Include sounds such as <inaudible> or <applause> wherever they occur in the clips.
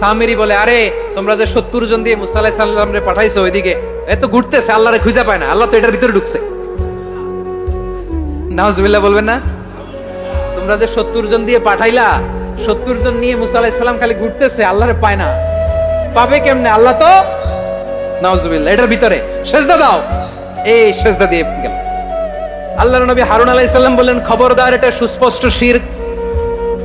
সামিরি বলে, আরে, তোমরা যে সত্তর জন দিয়ে মুসা সাল্লাম পাঠাইছো ওইদিকে এত ঘুরতেছে, আল্লাহরে খুঁজে পায় না, আল্লাহ তো এটার ভিতরে ঢুকছে। নাউজুবিল্লাহ বলবেন না? তোমরা যে সত্তর জন দিয়ে পাঠাইলা, সত্তর জন নিয়ে মুসা আলাইহিস সালাম খালি ঘুরতেছে, আল্লাহরে পায় না। পাবে কেমনে? আল্লাহ তো? নাউজুবিল্লাহ, এটার ভিতরে। সেজদা দাও। এই সেজদা দিয়ে গেল। আল্লাহর নবী হারুন আলাইহিস সালাম বললেন, খবরদার, এটা সুস্পষ্ট শিরক।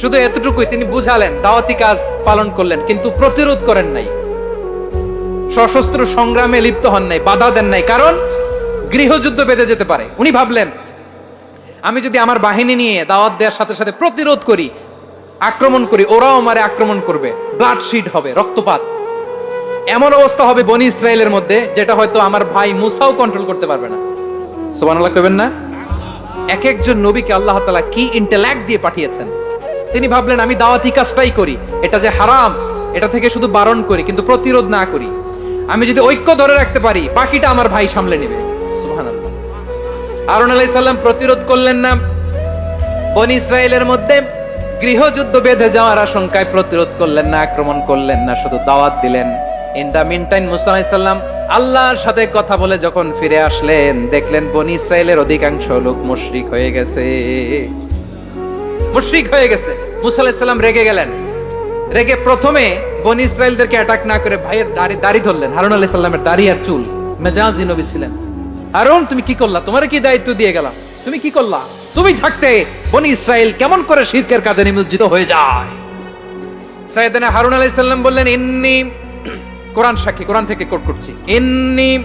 শুধু এতটুকুই তিনি বুঝালেন দাওয়াতি কাজ পালন করলেন কিন্তু প্রতিরোধ করেন নাই। সশস্ত্র সংগ্রামে লিপ্ত হন নাই বাধা দেন নাই কারণ গৃহযুদ্ধ বেঁধে যেতে পারে। উনি ভাবলেন আমি যদি আমার বাহিনী নিয়ে দাওয়াত দেওয়ার সাথে সাথে প্রতিরোধ করি আক্রমণ করি ওরাও আমারে আক্রমণ করবে ব্লাডশিট হবে রক্তপাত। এমন অবস্থা হবে বনি ইসরায়েলের মধ্যে যেটা হয়তো আমার ভাই মুসাও কন্ট্রোল করতে পারবে না। সুবহানাল্লাহ কইবেন না? এক একজন নবীকে আল্লাহ তালা কি ইন্টেলেক্ট দিয়ে পাঠিয়েছেন? তিনি ভাবলেন, আমি দাওয়াতি কাজটাই করি। এটা যে হারাম, এটা থেকে শুধু বারণ করি, কিন্তু প্রতিরোধ না করি। আমি যদি ঐক্য ধরে রাখতে পারি, বাকিটা আমার ভাই সামলে নেবে। আরন আলাইহিস সালাম প্রতিরোধ করলেন না। বনি ইসরায়েলের মধ্যে গৃহযুদ্ধ বেঁধে যাওয়ার আশঙ্কায় প্রতিরোধ করলেন না, আক্রমণ করলেন না, শুধু দাওয়াত দিলেন। ইন দা মিন টাইম আলাইহিস আল্লাহর সাথে কথা বলে যখন ফিরে আসলেন, দেখলেন বনি ইসরায়েলের অধিকাংশ লোক মুশরিক হয়ে গেছে। মুশরিক হয়ে গেছে। মুসা আলাইহিস সালাম রেগে গেলেন। রেগে প্রথমে বনি ইসরায়েলদেরকে অ্যাটাক না করে ভাইয়ের দাড়ি দাড়ি ধরলেন। হারুন আলাইহিস সালামের দাড়ি আর চুল। মেজাজি নবী ছিলেন। হারুন, তুমি কি করলা? তোমার কি দায়িত্ব দিয়ে গেলাম? তুমি কি করলা? তুমি থাকতে বনি ইসরায়েল কেমন করে শিরকের কাজে নিমজ্জিত হয়ে যায়? সাইয়েদনা হারুন আলাইহিস বললেন, ইন্নি <clears throat> কোরআন সাক্ষী, কোরআন থেকে কোট করছি। ইন্নি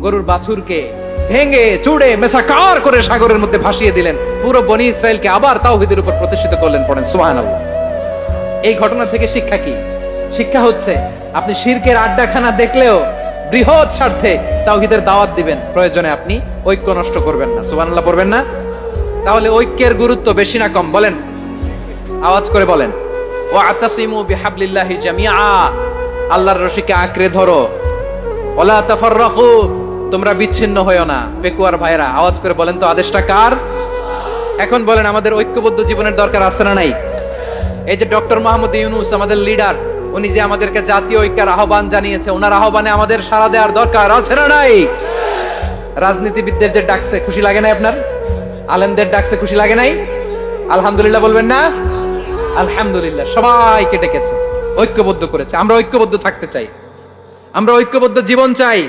গরুর বাছুরকে ভেঙে, চুড়ে মেসাকার করে সাগরের মধ্যে ভাসিয়ে দিলেন। পুরো বনি ইসরায়েলকে আবার তাওহিদের উপর প্রতিষ্ঠিত করলেন পড়েন। সুবহানাল্লাহ। এই ঘটনা থেকে শিক্ষা কি? শিক্ষা হচ্ছে, আপনি শিরকের আড্ডাখানা দেখলেও বৃহৎ স্বার্থে তাওহিদের দাওয়াত দিবেন। প্রয়োজনে আপনি ঐক্য নষ্ট করবেন না। সুবহানাল্লাহ পড়বেন না? তাহলে ঐক্যের গুরুত্ব বেশি না কম? বলেন। আওয়াজ করে বলেন। ও আতাসিমু বিহাবলিল্লাহি জামিআ। আল্লাহর রশিকে আঁকড়ে ধরো। ওলা তাফাররাকু। তোমরা বিচ্ছিন্ন হয়েও না। পেকুয়ার ভাইরা আওয়াজ করে বলেন তো, আদেশটা কার? এখন বলেন, আমাদের ঐক্যবদ্ধ জীবনের দরকার আছে না নাই? এই যে ডক্টর মোহাম্মদ ইউনুস, আমাদের লিডার, উনি যে আমাদেরকে জাতীয় ঐক্যের আহ্বান জানিয়েছে, ওনার আহ্বানে আমাদের সাড়া দেওয়ার দরকার আছে না নাই? রাজনীতিবিদদের যে ডাকছে, খুশি লাগে না আপনার? আলেমদের ডাকছে, খুশি লাগে নাই? আলহামদুলিল্লাহ বলবেন না? আলহামদুলিল্লাহ সবাইকে ডেকেছে ঐক্যবদ্ধ করেছে। আমরা ঐক্যবদ্ধ থাকতে চাই। আমরা ঐক্যবদ্ধ জীবন চাই।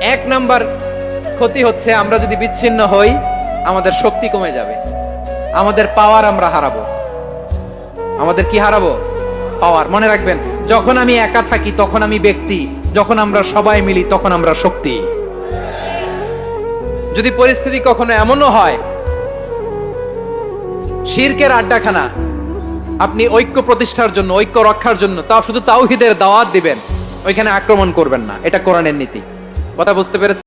এক নাম্বার ক্ষতি হচ্ছে আমরা যদি বিচ্ছিন্ন হই, আমাদের শক্তি কমে যাবে। আমাদের পাওয়ার আমরা হারাবো। আমাদের কি হারাবো? পাওয়ার মনে রাখবেন, যখন আমি একা থাকি, তখন আমি ব্যক্তি। যখন আমরা সবাই মিলি, তখন আমরা শক্তি। যদি পরিস্থিতি কখনো এমনও হয়, শিরকের আড্ডাখানা, আপনি ঐক্য প্রতিষ্ঠার জন্য, ঐক্য রক্ষার জন্য তাও শুধু তাওহিদের দাওয়াত দিবেন, ওইখানে আক্রমণ করবেন না। এটা কোরআনের নীতি। কথা বুঝতে পেরেছেন?